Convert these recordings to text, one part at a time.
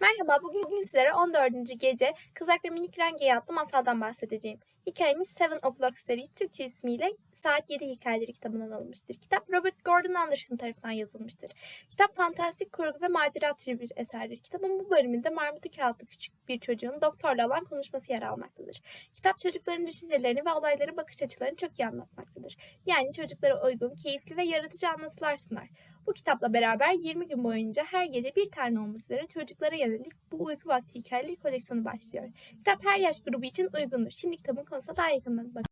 Merhaba, bugün sizlere 14. gece Kızak ve Minik Renge'ye adlı masaldan bahsedeceğim. Hikayemiz Seven O'Clock Stories Türkçe ismiyle Saat 7 Hikayeleri kitabından alınmıştır. Kitap Robert Gordon Anderson tarafından yazılmıştır. Kitap fantastik kurgu ve macera türü bir eserdir. Kitabın bu bölümünde Marmutu Kağıtlı küçük bir çocuğun doktorla olan konuşması yer almaktadır. Kitap çocukların düşüncelerini ve olayları bakış açılarını çok iyi anlatmaktadır. Yani çocuklara uygun, keyifli ve yaratıcı anlatılar sunar. Bu kitapla beraber 20 gün boyunca her gece bir tane olmak üzere çocuklara yönelik bu uyku vakti hikayeleri koleksiyonu başlıyor. Kitap her yaş grubu için uygundur. Şimdi kitabın konusuna daha yakından bakalım.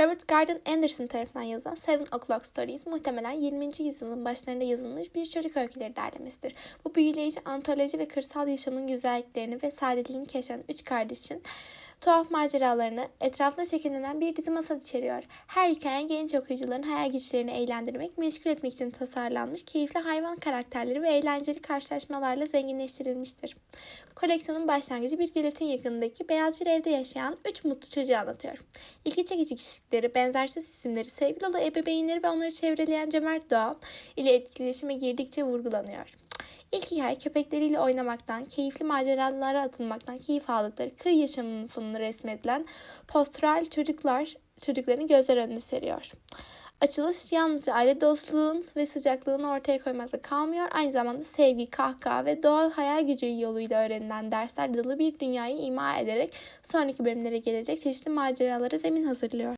Robert Gordon Anderson tarafından yazılan Seven O'Clock Stories muhtemelen 20. yüzyılın başlarında yazılmış bir çocuk öyküleri derlemesidir. Bu büyüleyici antoloji ve kırsal yaşamın güzelliklerini ve sadeliğini keşfeden üç kardeşin tuhaf maceralarını etrafında şekillenen bir dizi masal içeriyor. Her hikaye genç okuyucuların hayal güçlerini eğlendirmek, meşgul etmek için tasarlanmış, keyifli hayvan karakterleri ve eğlenceli karşılaşmalarla zenginleştirilmiştir. Koleksiyonun başlangıcı bir geletin yakınındaki beyaz bir evde yaşayan üç mutlu çocuğu anlatıyor. İlgi çekici kişilikleri, benzersiz isimleri, sevgi dolu ebeveynleri ve onları çevreleyen cömert doğa ile etkileşime girdikçe vurgulanıyor. İlk hikaye köpekleriyle oynamaktan, keyifli maceralara atılmaktan keyif aldıkları kır yaşamının fonunu resmedilen postural çocuklar çocuklarını gözler önüne seriyor. Açılış yalnızca aile dostluğun ve sıcaklığını ortaya koymakla kalmıyor, aynı zamanda sevgi, kahkaha ve doğal hayal gücü yoluyla öğrenilen dersler dolu bir dünyayı ima ederek sonraki bölümlere gelecek çeşitli maceralara zemin hazırlıyor.